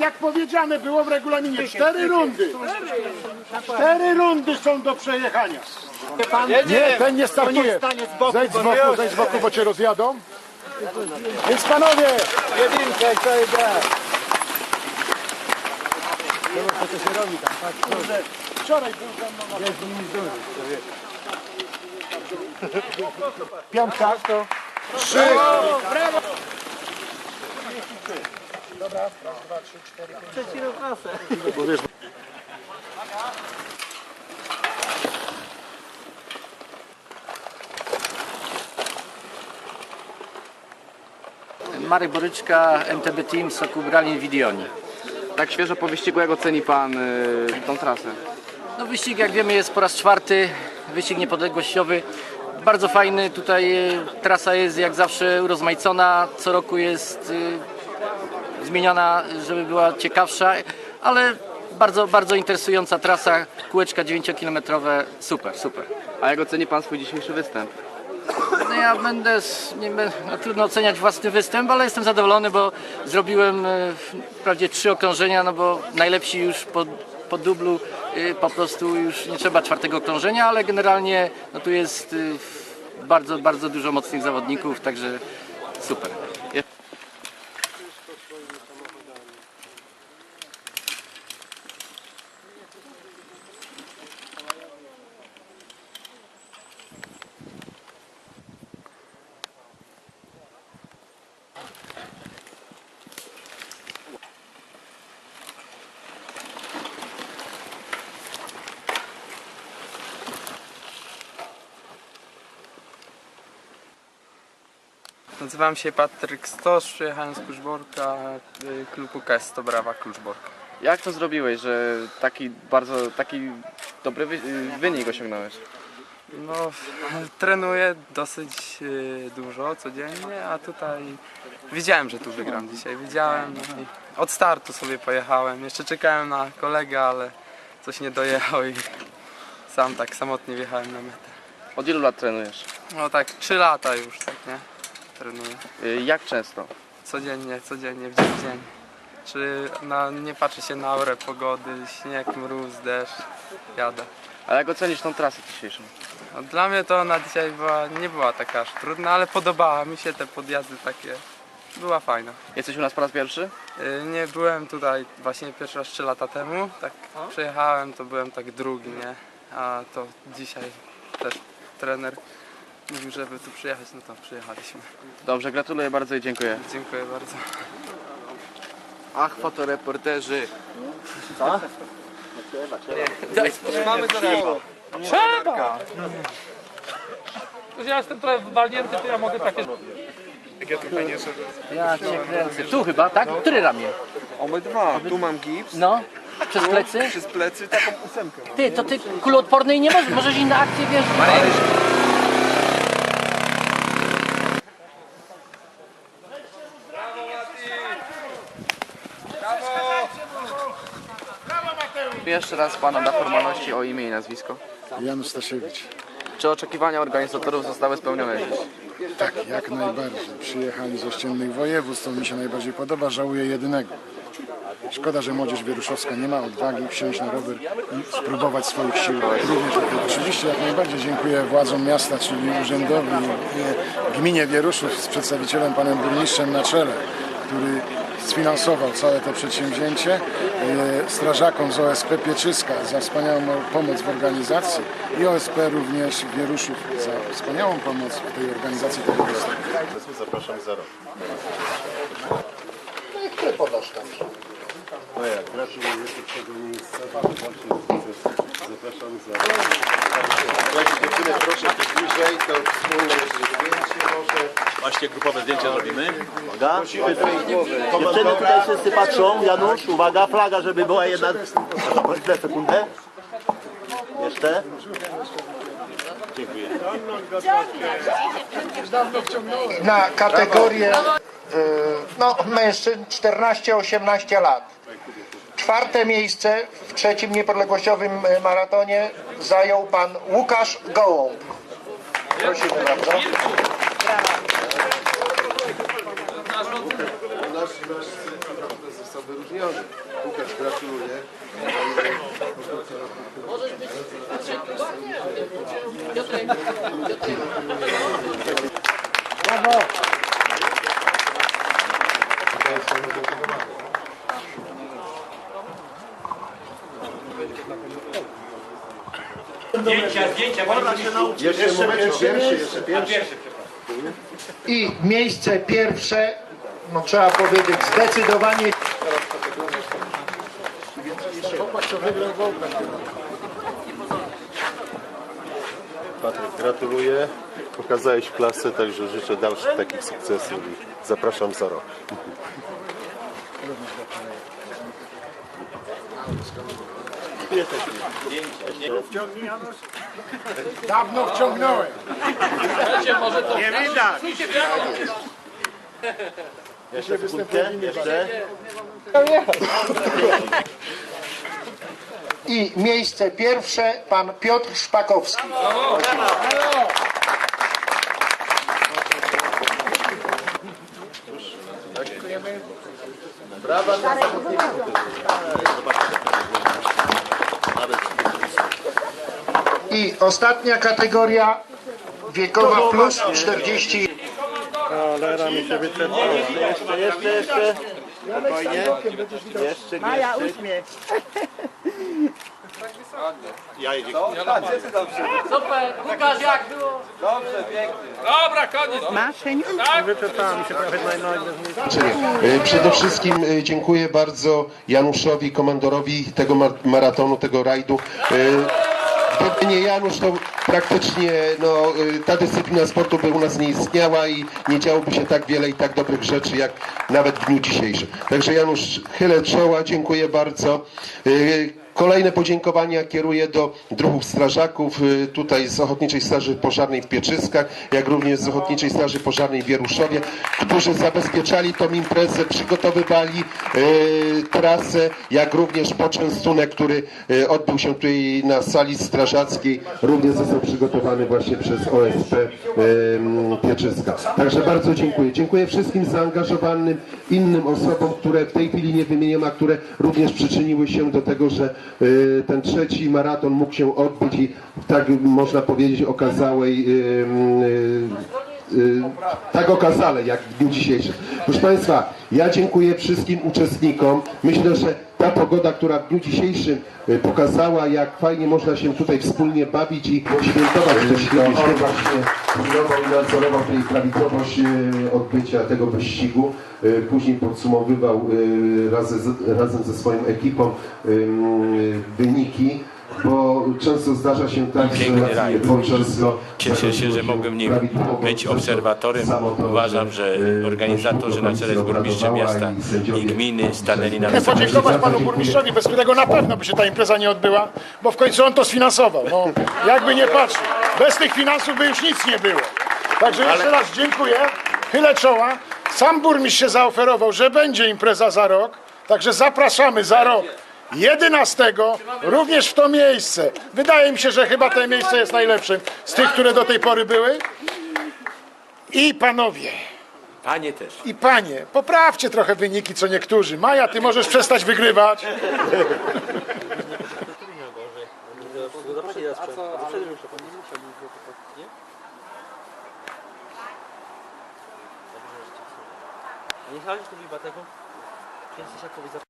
jak powiedziane było w regulaminie, cztery rundy. Cztery rundy są do przejechania. Nie, ten nie startuje. Zejdź z boku, zejdź z boku, bo cię rozjadą. Więc panowie, Jedynkę, to jest wczoraj był ze mną na Piątka. Trzy. Marek Boryczka, MTB Team, Sokół Bralin Widioni. Tak świeżo po wyścigu, jak oceni Pan y, tą trasę? No wyścig jak wiemy jest po raz czwarty, wyścig niepodległościowy. Bardzo fajny, tutaj e, trasa jest jak zawsze urozmaicona, co roku jest e, zmieniana, żeby była ciekawsza, ale bardzo, bardzo interesująca trasa, kółeczka 9-kilometrowe, super, super. A jak oceni Pan swój dzisiejszy występ? No ja będę, nie no trudno oceniać własny występ, ale jestem zadowolony, bo zrobiłem e, wprawdzie trzy okrążenia, no bo najlepsi już po, po dublu e, po prostu już nie trzeba czwartego okrążenia, ale generalnie no tu jest e, bardzo, bardzo dużo mocnych zawodników, także super. Nazywam się Patryk Stosz, przyjechałem z Kluczborka, y, klub UKS to Brawa Kluczborka. Jak to zrobiłeś, że taki bardzo, taki dobry wy, y, wynik osiągnąłeś? No, trenuję dosyć y, dużo codziennie, a tutaj wiedziałem, że tu wygram dzisiaj. Wiedziałem i od startu sobie pojechałem. Jeszcze czekałem na kolegę, ale coś nie dojechał i sam tak samotnie wjechałem na metę. Od ilu lat trenujesz? No tak, 3 lata już, tak nie? Trenuję. Y, Jak często? Codziennie, codziennie, w dzień w dzień. Czy na, nie patrzy się na aurę pogody, śnieg, mróz, deszcz, jadę. A jak ocenisz tą trasę dzisiejszą? No, dla mnie to ona dzisiaj była, nie była taka aż trudna, ale podobała mi się te podjazdy takie. Była fajna. Jesteś u nas po raz pierwszy? Y, Nie byłem tutaj właśnie pierwszy raz 3 lata temu, tak przejechałem, to byłem tak drugi, nie? A to dzisiaj też trener mówił, żeby tu przyjechać, no to przyjechaliśmy. Dobrze, gratuluję bardzo i dziękuję. Dziękuję bardzo. Ach, fotoreporterzy. Ja jestem trochę walnięty, to ja mogę takie... Ja cię kręcę. Tu chyba, tak? Który ramię? Obydwa. Tu mam gips, No, przez plecy? przez plecy taką ósemkę. Ty, to ty kuloodpornej nie możesz, możesz inne akcje, wiesz? Jeszcze raz Pana dla formalności o imię i nazwisko. Jan Stasiewicz. Czy oczekiwania organizatorów zostały spełnione dziś? Tak, jak najbardziej. Przyjechali z ościennych województw, to mi się najbardziej podoba. Żałuję jedynego. Szkoda, że młodzież wieruszowska nie ma odwagi wsiąść na rower i spróbować swoich sił. Również. Oczywiście jak najbardziej dziękuję władzom miasta, czyli urzędowi, e, gminie Wieruszów z przedstawicielem panem burmistrzem na czele, który sfinansował całe to przedsięwzięcie, e, strażakom z OSP Pieczyska za wspaniałą pomoc w organizacji i OSP również Wieruszów za wspaniałą pomoc w tej organizacji tego. Zapraszam za rok. No jak, gratuluję pierwszego miejsca. Zapraszam za dziewczyny, proszę być bliżej, to wspólne jeszcze zdjęcie może. Właśnie grupowe zdjęcie zrobimy. Uwaga. Dziewczyny tutaj wszyscy patrzą. Janusz, uwaga, flaga, żeby była jedna. Chwilę, sekundę. Jeszcze. Dziękuję. na kategorię y, no, mężczyzn 14-18 lat. Czwarte miejsce w trzecim niepodległościowym y, maratonie zajął pan Łukasz Gołąb. Prosimy bardzo. Nasz, nasz naprawdę został wyróżniony. Łukasz, gratuluję. Jeszcze moment, pierwszy, jeszcze pierwszy. I miejsce pierwsze, no trzeba powiedzieć zdecydowanie Patryk, gratuluję. Pokazałeś klasę, także życzę dalszych takich sukcesów i zapraszam za rok. Dawno wciągnąłem. Jeszcze sekundkę, jeszcze. i miejsce pierwsze pan Piotr Szpakowski. Brawa dla zawodników. I ostatnia kategoria wiekowa plus 40. Cholera mi się wyczerpało. Jeszcze, jeszcze, jeszcze. Spokojnie. Jeszcze, Maja, jeszcze. uśmiech. Ja jedzie. Super, Łukasz, jak było? Dobra, koniec. Maszyn. E, Przede wszystkim e, dziękuję bardzo Januszowi, komandorowi tego mar- maratonu, tego rajdu. Gdyby nie Janusz, to praktycznie no, e, ta dyscyplina sportu by u nas nie istniała i nie działoby się tak wiele i tak dobrych rzeczy, jak nawet w dniu dzisiejszym. Także Janusz, chylę czoła, dziękuję bardzo. E, Kolejne podziękowania kieruję do druhów strażaków y, tutaj z Ochotniczej Straży Pożarnej w Pieczyskach, jak również z Ochotniczej Straży Pożarnej w Wieruszowie, którzy zabezpieczali tą imprezę, przygotowywali y, trasę, jak również poczęstunek, który y, odbył się tutaj na sali strażackiej, również został przygotowany właśnie przez OSP y, Pieczyska. Także bardzo dziękuję. Dziękuję wszystkim zaangażowanym innym osobom, które w tej chwili nie wymieniam, a które również przyczyniły się do tego, że ten trzeci maraton mógł się odbyć i tak można powiedzieć okazałej y, tak okazale jak w dniu dzisiejszym. Proszę Państwa, ja dziękuję wszystkim uczestnikom. Myślę, że ta pogoda, która w dniu dzisiejszym y, pokazała, jak fajnie można się tutaj wspólnie bawić i świętować te święto. On właśnie pilnował i nadzorował tutaj prawidłowość y, odbycia tego wyścigu. Później podsumowywał razem, razem ze swoją ekipą wyniki. Bo często zdarza się tak, że Piękny go Cieszę się, że mogłem nim być obserwatorem. Uważam, że organizatorzy na czele z burmistrzem miasta i gminy stanęli na Chcę wysokości. podziękować panu burmistrzowi, bez którego na pewno by się ta impreza nie odbyła, bo w końcu on to sfinansował. No, jakby nie patrzył. Bez tych finansów by już nic nie było. Także jeszcze raz dziękuję, chylę czoła. Sam burmistrz się zaoferował, że będzie impreza za rok, także zapraszamy za rok. 11 również w to miejsce. Wydaje mi się, że chyba to miejsce jest najlepszym z tych, które do tej pory były. I panowie, Panie też. i panie, poprawcie trochę wyniki co niektórzy. Maja, ty możesz przestać wygrywać. Nie chodzi tu biblioteką? Jesteś jakoś